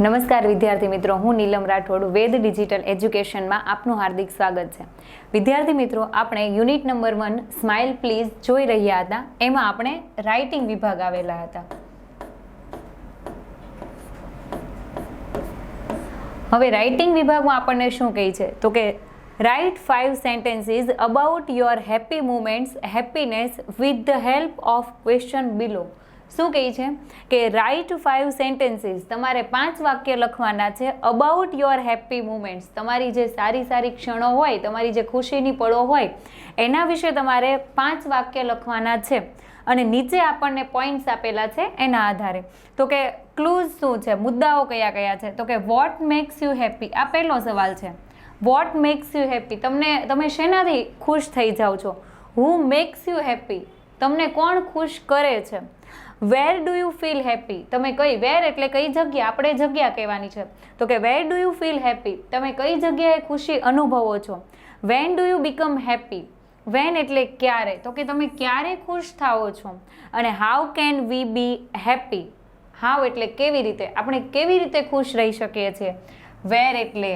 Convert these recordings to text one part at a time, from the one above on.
નમસ્કાર વિદ્યાર્થી મિત્રો, હું નીલમ રાઠોડ, વેદ ડિજિટલ એજ્યુકેશનમાં આપનું હાર્દિક સ્વાગત છે. વિદ્યાર્થી મિત્રો, આપણે unit number one, smile please, જોઈ રહ્યા હતા. એમાં આપણે રાઇટિંગ વિભાગ આવેલા હતા. હવે રાઇટિંગ વિભાગમાં આપણને શું કહે છે? તો કે write five sentences about your happy moments happiness with the help of question below શું કહે છે? કે રાઇટ ફાઇવ સેન્ટેન્સીસ તમારે પાંચ વાક્ય લખવાના છે અબાઉટ યોર હેપી મુમેન્ટ્સ તમારી જે સારી સારી ક્ષણો હોય, તમારી જે ખુશીની પળો હોય, એના વિશે તમારે પાંચ વાક્ય લખવાના છે. અને નીચે આપણને પોઈન્ટ્સ આપેલા છે એના આધારે. તો કે ક્લૂઝ શું છે? મુદ્દાઓ કયા કયા છે? તો કે વોટ મેક્સ યુ હેપી આ પહેલો સવાલ છે. વોટ મેક્સ યુ હેપી તમને, તમે શેનાથી ખુશ થઈ જાઓ છો? હુ મેક્સ યુ હેપી તમને કોણ ખુશ કરે છે? Where do you feel happy તમે કઈ વેર એટલે કઈ જગ્યા? આપણે જગ્યા કહેવાની છે. તો કે where do you feel happy તમે કઈ જગ્યાએ ખુશી અનુભવો છો? When do you become happy when એટલે ક્યારે? તો કે તમે ક્યારે ખુશ થાઓ છો? અને how can we be happy how એટલે કેવી રીતે? આપણે કેવી રીતે ખુશ રહી શકીએ છીએ? વેર એટલે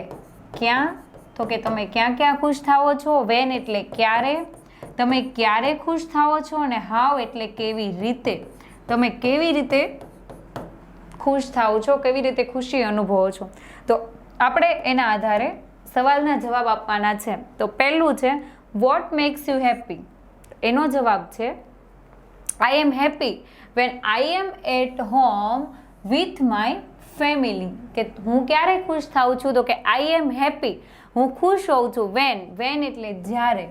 ક્યાં? તો કે તમે ક્યાં ક્યાં ખુશ થાઓ છો? વેન એટલે ક્યારે? તમે ક્યારે ખુશ થાઓ છો? અને હાવ એટલે કેવી રીતે? તમે કેવી રીતે ખુશ થાઓ છો, કેવી રીતે ખુશી અનુભવો છો? તો આપણે એના આધારે સવાલના જવાબ આપવાના છે. તો પહેલું છે વોટ મેક્સ યુ હેપી એનો જવાબ છે I am happy when I am at home with my family કે હું ક્યારે ખુશ થાઉં છું? તો કે આઈ એમ હેપી હું ખુશ હોઉં છું. વેન વેન એટલે જ્યારે.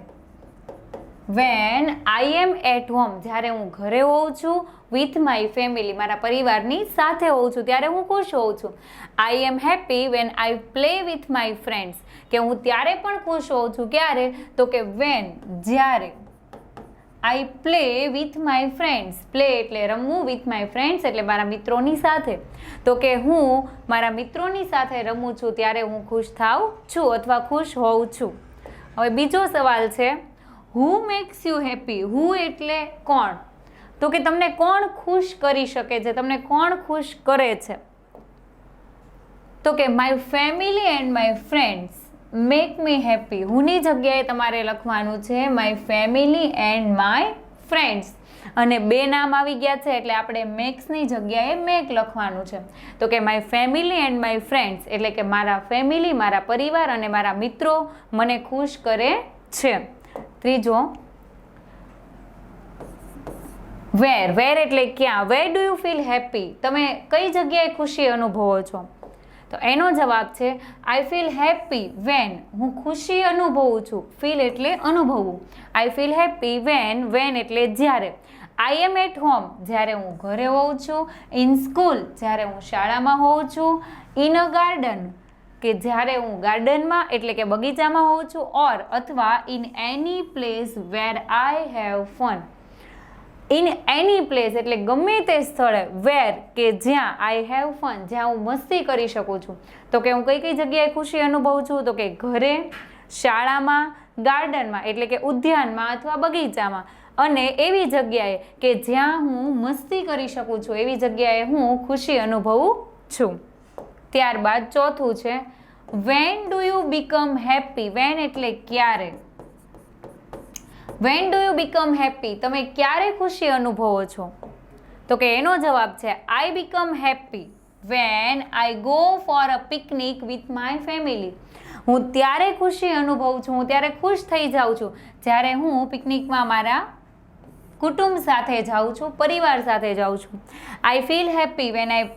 When I am at home જ્યારે હું ઘરે હોઉં છું વિથ માય ફેમિલી મારા પરિવારની સાથે હોઉં છું, ત્યારે હું ખુશ હોઉં છું. I am happy when I play with my friends કે હું ત્યારે પણ ખુશ હોઉં છું. ક્યારે? તો કે વેન જ્યારે I play with my friends play એટલે રમવું વિથ માય ફ્રેન્ડ્સ એટલે મારા મિત્રોની સાથે. તો કે હું મારા મિત્રોની સાથે રમું છું, ત્યારે હું ખુશ થાઉં છું અથવા ખુશ હોઉં છું. હવે બીજો સવાલ છે. Who makes you happy who એટલે કોણ? તો કે તમને કોણ ખુશ કરી શકે છે? તમને કોણ ખુશ કરે છે? તો કે my family and my friends make me happy હુની જગ્યાએ તમારે લખવાનું છે my family and my friends અને બે નામ આવી ગયા છે એટલે આપણે મેક્સની જગ્યાએ મેક લખવાનું છે. તો કે my family and my friends એટલે કે મારા ફેમિલી મારા પરિવાર અને મારા મિત્રો મને ખુશ કરે છે. ત્રીજો. વેર વેર એટલે ક્યાં? Where do you feel happy? તમે કઈ જગ્યાએ ખુશી અનુભવો છો? તો એનો જવાબ છે આઈ ફીલ હેપી વેન હું ખુશી અનુભવું છું. ફીલ એટલે અનુભવવું. I feel happy when when એટલે જ્યારે. આઈ એમ એટ હોમ જ્યારે હું ઘરે હોઉં છું. ઇન સ્કૂલ જ્યારે હું શાળામાં હોઉં છું. ઇન અ ગાર્ડન કે જ્યારે હું ગાર્ડનમાં એટલે કે બગીચામાં હોઉં છું ઓર અથવા in any place where I have fun in any place એટલે ગમે તે સ્થળે વેર કે જ્યાં આઈ હેવ ફન જ્યાં હું મસ્તી કરી શકું છું. તો કે હું કઈ કઈ જગ્યાએ ખુશી અનુભવું છું? તો કે ઘરે, શાળામાં, ગાર્ડનમાં એટલે કે ઉદ્યાનમાં અથવા બગીચામાં. અને એવી જગ્યાએ કે જ્યાં હું મસ્તી કરી શકું છું, એવી જગ્યાએ હું ખુશી અનુભવું છું. ત્યારબાદ ચોથું છે when do you become happy when એટલે ક્યારે? When do you become happy તમે ક્યારે ખુશી અનુભવો છો? તો કે એનો જવાબ છે I become happy when I go for a picnic with my family હું ત્યારે ખુશી અનુભવું છું, હું ત્યારે ખુશ થઈ જાઉં છું, જ્યારે હું પિકનિકમાં મારા કુટુંબ સાથે જાઉં છું, પરિવાર સાથે જાઉં છું. I feel happy when I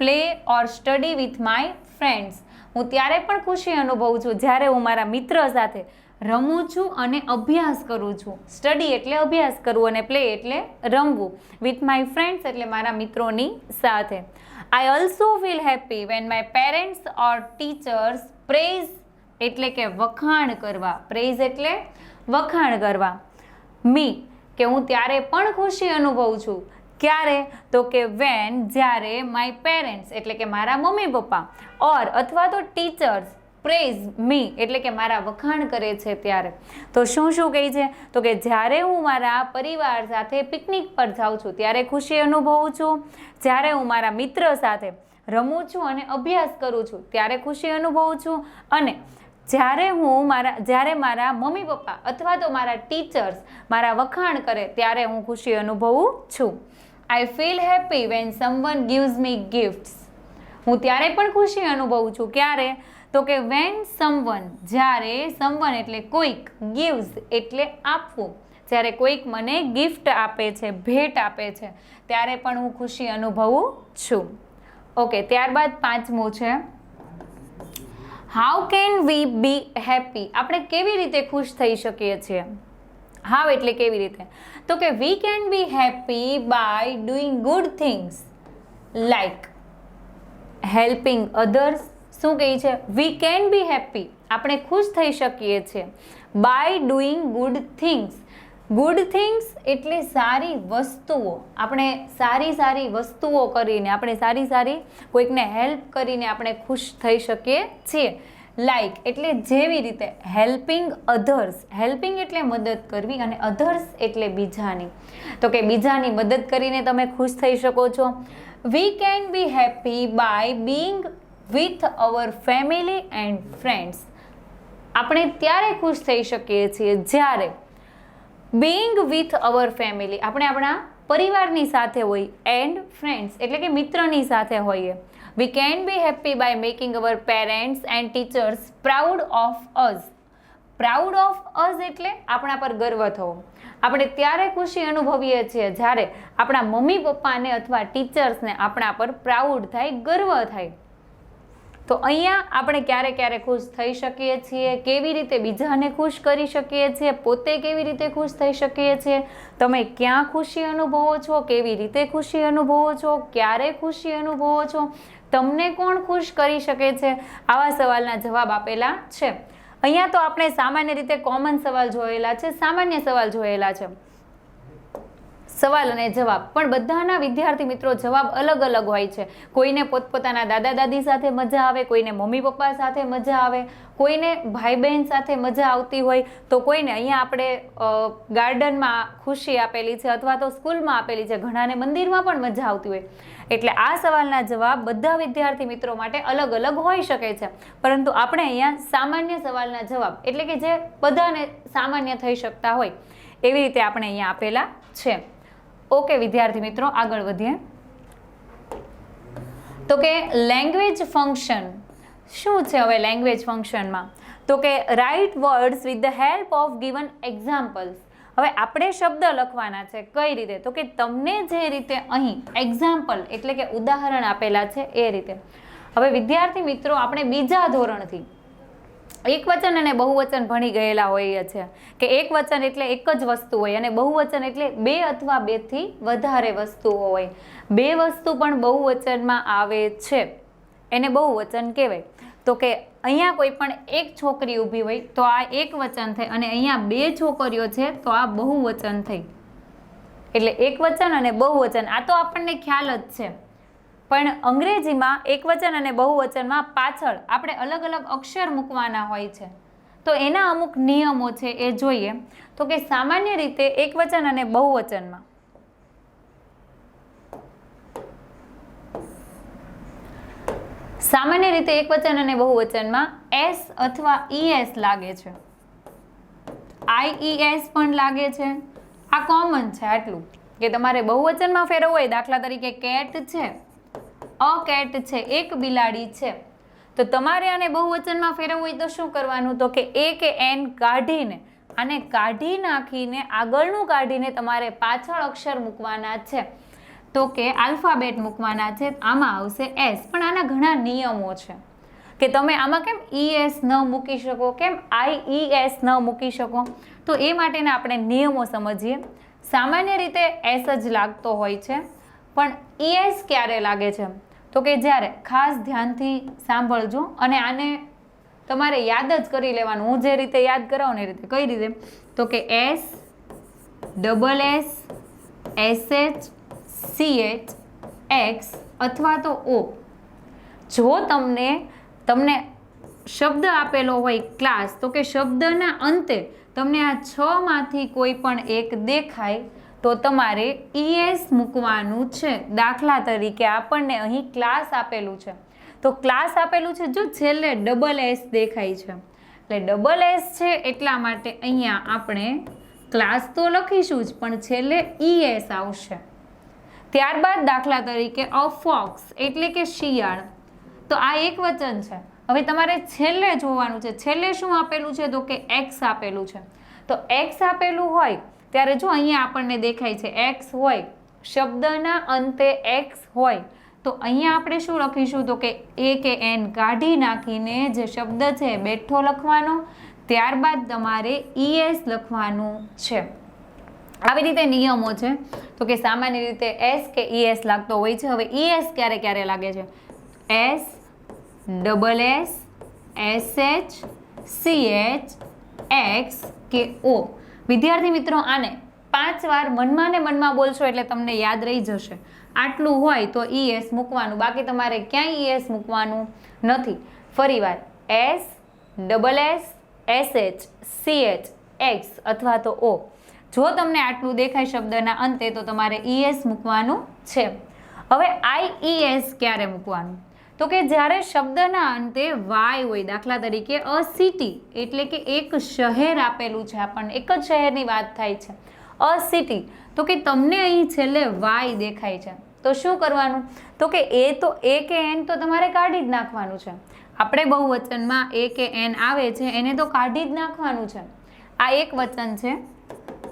play or study with my friends. હું ત્યારે પણ ખુશી અનુભવું છું જ્યારે હું મારા મિત્ર સાથે રમું છું અને અભ્યાસ કરું છું. સ્ટડી એટલે અભ્યાસ કરવું અને પ્લે એટલે રમવું વિથ માય ફ્રેન્ડ્સ એટલે મારા મિત્રોની સાથે. I also feel happy when my parents or teachers praise એટલે કે વખાણ કરવા. પ્રેઝ એટલે વખાણ કરવા. મી કે હું ત્યારે પણ ખુશી અનુભવું છું. ક્યારે? તો કે વેન જ્યારે માય પેરેન્ટ્સ એટલે કે મારા મમ્મી પપ્પા ઓર અથવા તો ટીચર્સ પ્રેઝ મી એટલે કે મારા વખાણ કરે છે ત્યારે. તો શું શું કહે છે? તો કે જ્યારે હું મારા પરિવાર સાથે પિકનિક પર જાઉં છું, ત્યારે ખુશી અનુભવું છું. જ્યારે હું મારા મિત્ર સાથે રમું છું અને અભ્યાસ કરું છું, ત્યારે ખુશી અનુભવું છું. અને જ્યારે હું મારા, જ્યારે મારા મમ્મી પપ્પા અથવા તો મારા ટીચર્સ મારા વખાણ કરે, ત્યારે હું ખુશી અનુભવું છું. I feel happy when someone gives me gifts હું ત્યારે પણ ખુશી અનુભવું છું. ક્યારે? તો કે વેન સમવન જ્યારે સમવન એટલે કોઈક ગિવ્સ એટલે આપવું. જ્યારે કોઈક મને ગિફ્ટ આપે છે, ભેટ આપે છે, ત્યારે પણ હું ખુશી અનુભવું છું. ઓકે ત્યારબાદ પાંચમું છે. How can we be happy આપણે કેવી રીતે ખુશ થઈ શકીએ છીએ? હાવ એટલે કેવી રીતે? તો કે we can be happy by doing good things like helping others શું કહે છે? વી કેન બી હેપી આપણે ખુશ થઈ શકીએ છીએ by doing good things good things એટલે સારી વસ્તુઓ. આપણે સારી સારી વસ્તુઓ કરીને, આપણે સારી સારી કોઈકને હેલ્પ કરીને આપણે ખુશ થઈ શકીએ છીએ. લાઈક એટલે જેવી રીતે હેલ્પિંગ અધર્સ હેલ્પિંગ એટલે મદદ કરવી અને અધર્સ એટલે બીજાની. તો કે બીજાની મદદ કરીને તમે ખુશ થઈ શકો છો. We can be happy by being with our family and friends આપણે ત્યારે ખુશ થઈ શકીએ છીએ જ્યારે બિંગ વિથ અવર ફેમિલી આપણે આપણા પરિવારની સાથે હોય એન્ડ ફ્રેન્ડ્સ એટલે કે મિત્રની સાથે હોઈએ. We can be happy by making our parents and teachers proud of us proud of us એટલે આપણા પર ગર્વ થવો. આપણે ત્યારે ખુશી અનુભવીએ છીએ જ્યારે આપણા મમ્મી પપ્પાને અથવા ટીચર્સને આપણા પર પ્રાઉડ થાય, ગર્વ થાય. તો અહીંયા આપણે ક્યારે ક્યારે ખુશ થઈ શકીએ છીએ, કેવી રીતે બીજાને ખુશ કરી શકીએ છીએ, પોતે કેવી રીતે ખુશ થઈ શકીએ છીએ, તમે ક્યાં ખુશી અનુભવો છો, કેવી રીતે ખુશી અનુભવો છો, ક્યારે ખુશી અનુભવો છો તમને કોણ ખુશ કરી શકે છે? આવા સવાલના જવાબ આપેલા છે. અહીંયા તો આપણે સામાન્ય રીતે કોમન સવાલ જોયેલા છે, સામાન્ય સવાલ જોયેલા છે. સવાલ અને જવાબ. પણ બધાના વિદ્યાર્થી મિત્રો જવાબ અલગ અલગ હોય છે. કોઈને પોતપોતાના દાદા દાદી સાથે મજા આવે, કોઈને મમ્મી પપ્પા સાથે મજા આવે, કોઈને ભાઈ બહેન સાથે મજા આવતી હોય, તો કોઈને અહીંયા આપણે ગાર્ડનમાં ખુશી આપેલી છે અથવા તો સ્કૂલમાં આપેલી છે. ઘણાને મંદિરમાં પણ મજા આવતી હોય. એટલે આ સવાલના જવાબ બધા વિદ્યાર્થી મિત્રો માટે અલગ અલગ હોઈ શકે છે. પરંતુ આપણે અહીંયા સામાન્ય સવાલના જવાબ, એટલે કે જે બધાને સામાન્ય થઈ શકતા હોય, એવી રીતે આપણે અહીંયા આપેલા છે. ઓકે, વિદ્યાર્થી મિત્રો, આગળ વધીએ. તો કે લેંગ્વેજ ફંક્શન શું છે હવે લેંગ્વેજ ફંક્શનમાં તો કે write words with the help of given examples હવે આપણે શબ્દ લખવાના છે કઈ રીતે? તો કે તમને જે રીતે અહીં એક્ઝામ્પલ એટલે કે ઉદાહરણ આપેલા છે એ રીતે. હવે વિદ્યાર્થી મિત્રો, આપણે બીજા ધોરણથી એક વચન અને બહુવચન ભણી ગયેલા હોઈએ છે. કે એક વચન એટલે એક જ વસ્તુ હોય અને બહુવચન એટલે બે અથવા બેથી વધારે વસ્તુઓ હોય. બે વસ્તુ પણ બહુવચનમાં આવે છે. એને બહુવચન કહેવાય. તો કે અહીંયા કોઈ પણ એક છોકરી ઊભી હોય તો આ એક વચન થાય અને અહીંયા બે છોકરીઓ છે તો આ બહુવચન થઈ. એટલે એક વચન અને બહુવચન, આ તો આપણને ખ્યાલ જ છે. પણ અંગ્રેજીમાં એકવચન અને બહુવચનમાં પાછળ આપણે અલગ અલગ અક્ષર મૂકવાના હોય છે. તો એના અમુક નિયમો છે એ જોઈએ. તો કે સામાન્ય રીતે એકવચન અને બહુવચનમાં. સામાન્ય રીતે એકવચન અને બહુવચનમાં એસ અથવા ઈએસ લાગે છે. આઈઈએસ પણ લાગે છે. આ કોમન છે આટલું. કે તમારે બહુવચનમાં ફેરવવું હોય દાખલા તરીકે કેટ છે. અ કેટ છે, એક બિલાડી છે. તો તમારે આને બહુવચનમાં ફેરવવું હોય તો શું કરવાનું? તો કે એ કે એન કાઢીને આને કાઢી નાખીને, આગળનું કાઢીને તમારે પાછળ અક્ષર મૂકવાના છે. તો કે આલ્ફાબેટ મૂકવાના છે, આમાં આવશે એસ પણ આના ઘણા નિયમો છે. કે તમે આમાં કેમ ઈ એસ ન મૂકી શકો? કેમ આઈ ઈ એસ ન મૂકી શકો? તો એ માટેના આપણે નિયમો સમજીએ. સામાન્ય રીતે એસ જ લાગતો હોય છે, પણ ઈએસ ક્યારે લાગે છે? તો કે જ્યારે ખાસ ધ્યાનથી સાંભળજો અને આને તમારે યાદ જ કરી લેવાનું. હું જે રીતે યાદ કરાવું એ રીતે કઈ રીતે? તો કે S, double S S H C H X અથવા તો ઓ. જો તમને તમને શબ્દ આપેલો હોય ક્લાસ, તો કે શબ્દના અંતે તમને આ છમાંથી કોઈ પણ એક દેખાય તો તમારે ઈએસ મૂકવાનું છે. દાખલા તરીકે આપણને અહીં ક્લાસ આપેલું છે. તો ક્લાસ આપેલું છે જો છેલ્લે ડબલ એસ દેખાય છે. એટલે ડબલ એસ છે એટલા માટે અહીંયા આપણે ક્લાસ તો લખીશું જ, પણ છેલ્લે ઈએસ આવશે. ત્યારબાદ દાખલા તરીકે અ ફોક્સ એટલે કે શિયાળ. તો આ એક વચન છે. હવે તમારે છેલ્લે જોવાનું છે. છેલ્લે શું આપેલું છે? તો કે એક્સ આપેલું છે. તો એક્સ આપેલું હોય ત્યારે જો અહીંયા આપણને દેખાય છે એક્સ હોય, શબ્દના અંતે એક્સ હોય, તો અહીંયા આપણે શું લખીશું? તો કે એ કે એન કાઢી નાખીને જે શબ્દ છે બેઠો લખવાનો, ત્યારબાદ તમારે ઈએસ લખવાનું છે. આવી રીતે નિયમો છે. તો કે સામાન્ય રીતે એસ કે ઈએસ લાગતો હોય છે. હવે ઈએસ ક્યારે ક્યારે લાગે છે? S double S S H C H X કે ઓ વિદ્યાર્થી મિત્રો, આને પાંચ વાર મનમાં ને મનમાં બોલશો એટલે તમને યાદ રહી જશે. આટલું હોય તો ઈએસ મૂકવાનું. બાકી તમારે ક્યાંય ઈએસ મૂકવાનું નથી. ફરીવાર S double S S H C H X અથવા તો ઓ જો તમને આટલું દેખાય શબ્દના અંતે તો તમારે ઈએસ મૂકવાનું છે. હવે આઈઈએસ ક્યારે મૂકવાનું? તો કે જ્યારે શબ્દના અંતે વાય હોય, દાખલા તરીકે અ સિટી એટલે કે એક શહેર આપેલું છે આપણને, એક જ શહેરની વાત થાય છે. અ સિટી, તો કે તમને અહીં છેલ્લે વાય દેખાય છે. તો શું કરવાનું? તો કે એ તો એ કે એન તો તમારે કાઢી જ નાખવાનું છે. આપણે બહુવચનમાં એ કે એન આવે છે, એને તો કાઢી જ નાખવાનું છે. આ એક વચન છે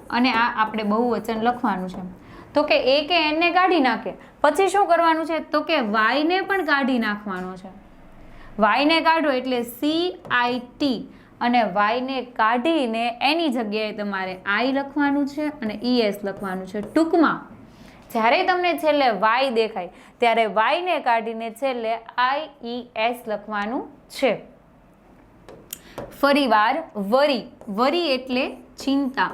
અને આ આપણે બહુવચન લખવાનું છે. તો કે એ કે એનને કાઢી નાખે. પછી શું કરવાનું છે? તો કે વાયને પણ કાઢી નાખવાનો છે. વાયને કાઢો એટલે સી આઈ ટી અને વાયને કાઢીને એની જગ્યાએ તમારે આઈ લખવાનું છે અને ઈએસ લખવાનું છે. ટૂંકમાં, જ્યારે તમને છેલ્લે વાય દેખાય, ત્યારે વાયને કાઢીને છેલ્લે આઈ ઈ એસ લખવાનું છે. ફરીવાર વરી. વરી એટલે ચિંતા.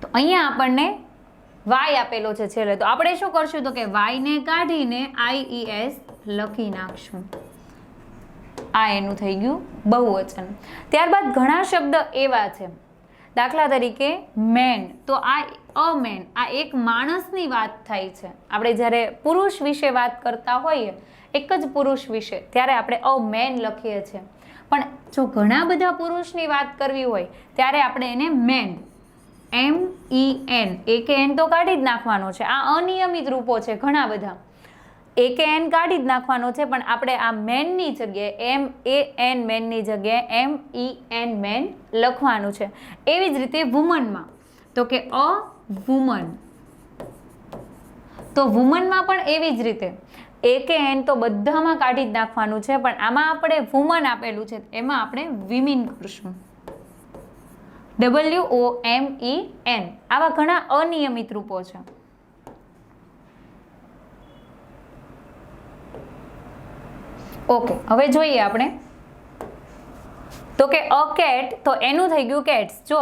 તો અહીંયા આપણને વાય આપેલો છે છેલ્લે. તો આપણે શું કરશું? તો કે વાયને કાઢીને આઈઈએસ લખી નાખશું. આ એનું થઈ ગયું બહુવચન. ત્યારબાદ ઘણા શબ્દ એવા છે. દાખલા તરીકે મેન. તો આ અ મેન, આ એક માણસની વાત થાય છે. આપણે જ્યારે પુરુષ વિશે વાત કરતા હોઈએ, એક જ પુરુષ વિશે, ત્યારે આપણે અ મેન લખીએ છીએ. પણ જો ઘણા બધા પુરુષની વાત કરવી હોય, ત્યારે આપણે એને મેન એમ ઈ એન એ કે એન તો કાઢી જ નાખવાનો છે. આ અનિયમિત રૂપો છે ઘણા બધા. એ કે એન કાઢી જ નાખવાનો છે, પણ આપણે આ મેનની જગ્યાએ એમ એ એન મેનની જગ્યાએ એમ ઈ એન મેન લખવાનું છે. એવી જ રીતે વુમનમાં તો કે અ વુમન તો વુમનમાં પણ એવી જ રીતે. એ કે એન તો બધામાં કાઢી જ નાખવાનું છે, પણ આમાં આપણે વુમન આપેલું છે. એમાં આપણે વિમિન કરશું. ડબલ્યુ ઓ એમ ઈ એન આવા ઘણા અનિયમિત રૂપો છે. ઓકે હવે જોઈએ આપણે. તો કે અ કેટ તો એનું થઈ ગયું કેટ્સ જો,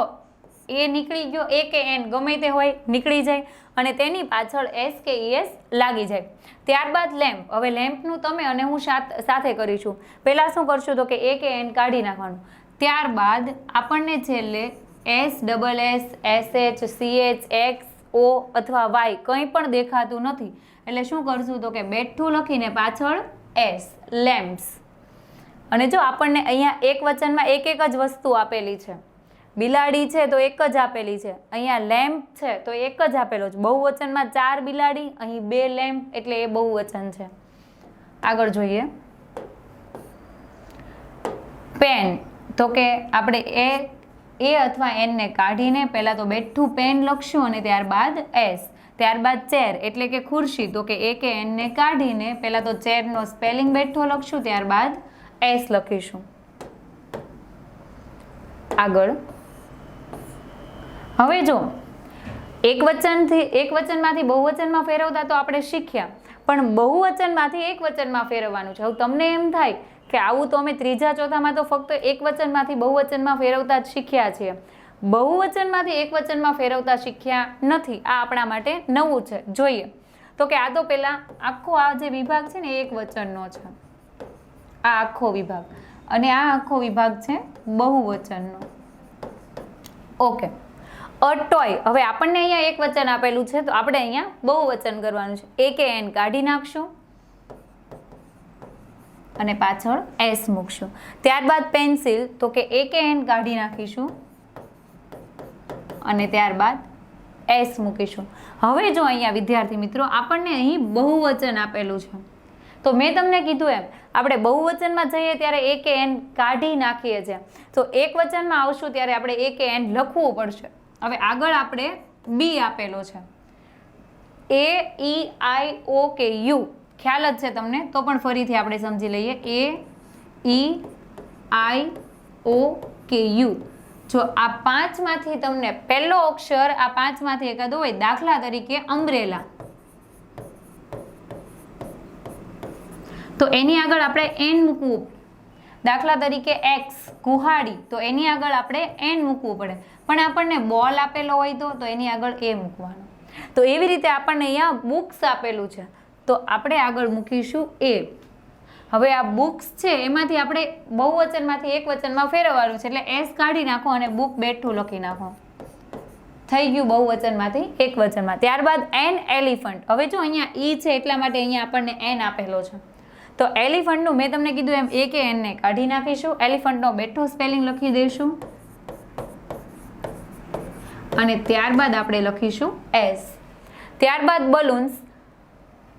એ નીકળી ગયો, એ કે એન ગમે તે હોય, નીકળી જાય, અને તેની પાછળ એસ કે ઈએસ લાગી જાય. ત્યારબાદ લેમ્પ હવે લેમ્પનું તમે અને હું સાથે કરીશું. પહેલાં શું કરશું તો કે એ કે એન કાઢી નાખવાનું. ત્યારબાદ આપણને છેલ્લે S double S S H, C H, X, O અથવા વાય કંઈ પણ દેખાતું નથી. એટલે શું કરશું તો કે બેઠું લખીને પાછળ એસ, લેમ્પ્સ. અને જો આપણને અહીંયા એક વચનમાં એક એક જ વસ્તુ આપેલી છે. બિલાડી છે તો એક જ આપેલી છે. અહીંયા લેમ્પ છે તો એક જ આપેલો છે. બહુવચનમાં ચાર બિલાડી, અહીં બે લેમ્પ એટલે એ બહુવચન છે. આગળ જોઈએ. પેન તો કે આપણે એ એ અથવા એનને કાઢીને પહેલાં તો બેઠું પેન લખશું અને ત્યારબાદ એસ ત્યારબાદ ચેર, એટલે કે ખુરશી. તો કે એ કે એનને કાઢીને પહેલાં તો ચેરનો સ્પેલિંગ બેઠો લખશું, ત્યારબાદ એસ લખીશું. આગળ. હવે જો, એક વચનથી, એક વચનમાંથી બહુવચનમાં ફેરવતા તો આપણે શીખ્યા. પણ બહુવચનમાંથી એક વચનમાં ફેરવવાનું છે. હવે તમને એમ થાય કે આવું તો અમે ત્રીજા ચોથામાં તો ફક્ત એક વચનમાંથી બહુવચનમાં ફેરવતા જ શીખ્યા છીએ. બહુવચનમાંથી એક વચનમાં ફેરવતા શીખ્યા નથી. આ આપણા માટે નવું છે. જોઈએ. તો કે આ તો પહેલાં આખો આ જે વિભાગ છે ને એક વચનનો છે. આ આખો વિભાગ. અને આ આખો વિભાગ છે બહુવચનનો. ઓકે. A toy. હવે આપણને અહીંયા એક વચન આપેલું છે. તો આપણે અહીંયા બહુ વચન કરવાનું છે. એ કે એન કાઢી નાખશું. અને પાછળ એસ મૂકશું. ત્યારબાદ પેન્સિલ, તો કે એ કે એન કાઢી નાખીશું. અને ત્યારબાદ એસ મૂકીશું. હવે જો અહીંયા વિદ્યાર્થી મિત્રો, આપણને અહીં બહુવચન આપેલું છે. તો મેં તમને કીધું એમ, આપણે બહુવચનમાં જઈએ ત્યારે એ કે એન કાઢી નાખીએ છીએ. તો એક વચનમાં આવશું ત્યારે આપણે એ કે એન લખવું પડશે. હવે આગળ આપણે બી આપેલો છે. એ ઈ આઈ ઓ કે યુ ખ્યાલ જ છે તમને, તો પણ ફરીથી આપણે સમજી લઈએ. એ ઈ આઈ ઓ કે યુ જો આ પાંચમાંથી તમને પહેલો અક્ષર, આ પાંચમાંથી એકાદો હોય, દાખલા તરીકે અમ્બ્રેલા. તો એની આગળ આપણે એન મૂકવું. દાખલા તરીકે એક્સ કુહાડી તો એની આગળ આપણે એન મૂકવું પડે. પણ આપણને બોલ આપેલો હોય તો એની આગળ એ મૂકવાનો. તો એવી રીતે આપણને અહીંયા બુક્સ આપેલું છે. તો આપણે આગળ મૂકીશું એ. હવે આ બુક્સ છે, એમાંથી આપણે બહુવચનમાંથી એક વચનમાં ફેરવવાનું છે, એટલે એસ કાઢી નાખો અને બુક બેઠું લખી નાખો. થઈ ગયું બહુવચનમાંથી એક વચનમાં. ત્યારબાદ એન એલિફન્ટ. હવે જો અહીંયા ઈ છે, એટલા માટે અહીંયા આપણને એન આપેલો છે. તો એલિફન્ટનું મેં તમને કીધું એમ એ કે એનને કાઢી નાખીશું. એલિફન્ટનો બેઠું સ્પેલિંગ લખી દઈશું. અને ત્યારબાદ આપણે લખીશું એસ. ત્યારબાદ બલૂન્સ.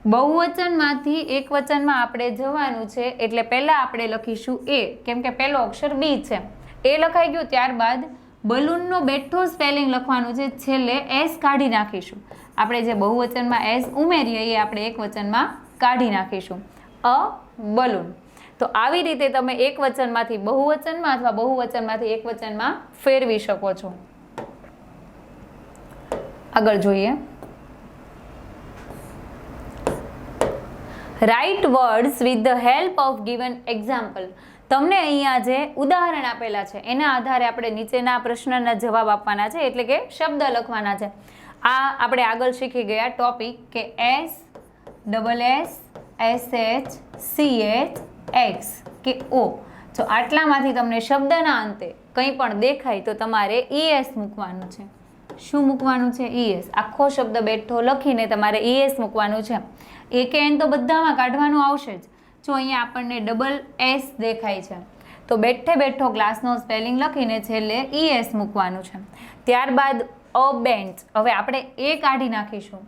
બહુવચનમાંથી એક વચનમાં આપણે જવાનું છે, એટલે પહેલાં આપણે લખીશું એ. કેમ કે પહેલો અક્ષર બી છે. એ લખાઈ ગયું ત્યારબાદ બલૂનનો બેઠો સ્પેલિંગ લખવાનું છે. છેલ્લે એસ કાઢી નાખીશું. આપણે જે બહુવચનમાં એસ ઉમેરીએ, એ આપણે એક વચનમાં કાઢી નાખીશું. A balloon. તો આવી રીતે તમે એક વચનમાંથી બહુવચનમાં અથવા બહુવચનમાંથી એક વચનમાં ફેરવી શકો છો. આગળ જોઈએ. Write words with the help of given example તમને અહીંયા જે ઉદાહરણ આપેલા છે. એના આધારે આપણે નીચેના પ્રશ્નના જવાબ આપવાના છે. એટલે કે શબ્દ લખવાના છે. આ આપણે આગળ શીખી ગયા ટોપિક કે S double S S H C H X કે ઓ જો આટલામાંથી તમને શબ્દના અંતે કંઈ પણ દેખાય તો તમારે ઈએસ મૂકવાનું છે. શું મૂકવાનું છે? ઈએસ આખો શબ્દ બેઠો લખીને તમારે ઈએસ મૂકવાનું છે. એ કે એન તો બધામાં કાઢવાનું આવશે જ. જો અહીંયા આપણને ડબલ એસ દેખાય છે. તો બેઠે બેઠો ગ્લાસનો સ્પેલિંગ લખીને છેલ્લે ઈ એસ મૂકવાનું છે. ત્યારબાદ અ બેન્ચ હવે આપણે એ કાઢી નાખીશું.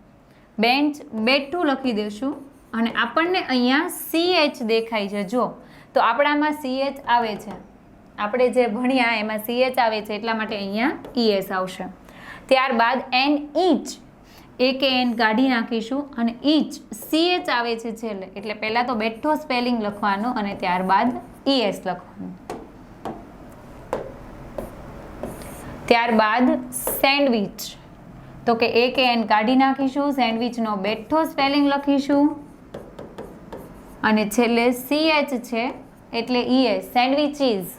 બેન્ચ બેઠું લખી દઈશું અને આપણને અહીંયા સી એચ દેખાય છે. જો, તો આપણામાં સી એચ આવે છે. આપણે જે ભણ્યા એમાં સી એચ આવે છે, એટલા માટે અહીંયા ઈએસ આવશે. ત્યારબાદ એન ઇંચ એ કે એન કાઢી નાખીશું અને ઈચ સી એચ આવે છે છેલ્લે. એટલે પહેલાં તો બેઠો સ્પેલિંગ લખવાનો અને ત્યારબાદ ઈએસ લખવાનું. ત્યારબાદ સેન્ડવિચ. તો કે એ કે એન કાઢી નાખીશું, સેન્ડવિચનો બેઠો સ્પેલિંગ લખીશું. અને છેલ્લે સી એચ છે, એટલે ઈએસ સેન્ડવિચીઝ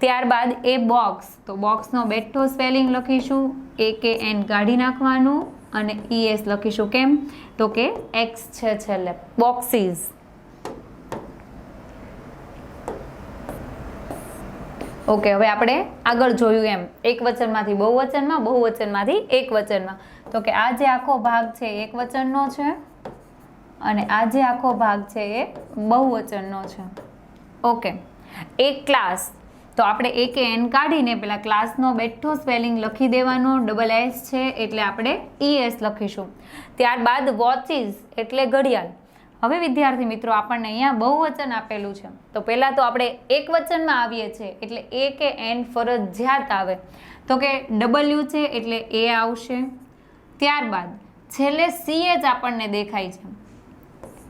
ત્યારબાદ એ બોક્સ. તો બોક્સનો બેઠો સ્પેલિંગ લખીશું એ કે એન કાઢી નાખવાનું. અને ઈએસ લખીશું કેમ? તો કે એક્સ છે છેલ્લે. બોક્સીસ ઓકે હવે આપણે આગળ જોયું એમ. એક વચનમાંથી બહુવચનમાં બહુવચનમાંથી એક વચનમાં. તો કે આ જે આખો ભાગ છે એક વચનનો છે અને આ જે આખો ભાગ છે એ બહુવચનનો છે. ઓકે એક ક્લાસ તો આપણે એ એન કાઢીને પેલા ક્લાસનો બેઠો સ્પેલિંગ લખી દેવાનો ડબલ એસ છે એટલે આપણે ઈ એસ લખીશું. ત્યારબાદ વોચિસ એટલે ઘડિયાળ. હવે વિદ્યાર્થી મિત્રો, આપણને અહીંયા બહુવચન આપેલું છે. તો પહેલાં તો આપણે એક વચનમાં આવીએ છીએ, એટલે એ કે એન ફરજિયાત આવે. તો કે ડબલ્યુ છે એટલે એ આવશે. ત્યારબાદ છેલ્લે સી એચ આપણને દેખાય છે.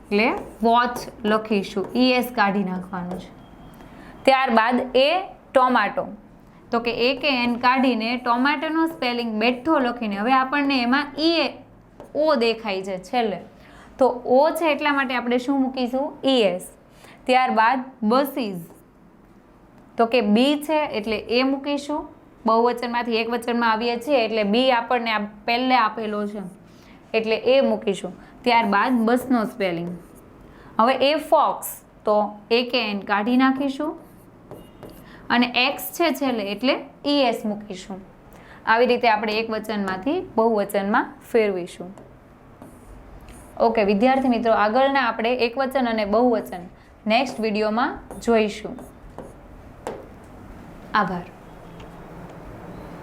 એટલે વોચ લખીશું ઈ એસ કાઢી નાખવાનું છે. ત્યારબાદ એ ટોમાટો. તો કે એ કે એન કાઢીને ટોમાટોનું સ્પેલિંગ બેઠો લખીને, હવે આપણને એમાં ઈ ઓ દેખાય છે છેલ્લે. તો ઓ છે એટલા માટે આપણે શું મૂકીશું? ઈએસ ત્યારબાદ બસીઝ. તો કે બી છે એટલે એ મૂકીશું. બહુવચનમાંથી એક વચનમાં આવીએ છીએ એટલે બી આપણને આ પહેલે આપેલો છે. એટલે એ મૂકીશું. ત્યારબાદ બસનો સ્પેલિંગ. હવે એ ફોક્સ તો એ કે એન કાઢી નાખીશું. અને એક્સ છે છેલ્લે એટલે ઈએસ મૂકીશું. આવી રીતે આપણે એક વચનમાંથી બહુવચનમાં ફેરવીશું. ઓકે વિદ્યાર્થી મિત્રો, આગળના આપણે એકવચન અને બહુવચન નેક્સ્ટ વિડીયોમાં જોઈશું. આભાર.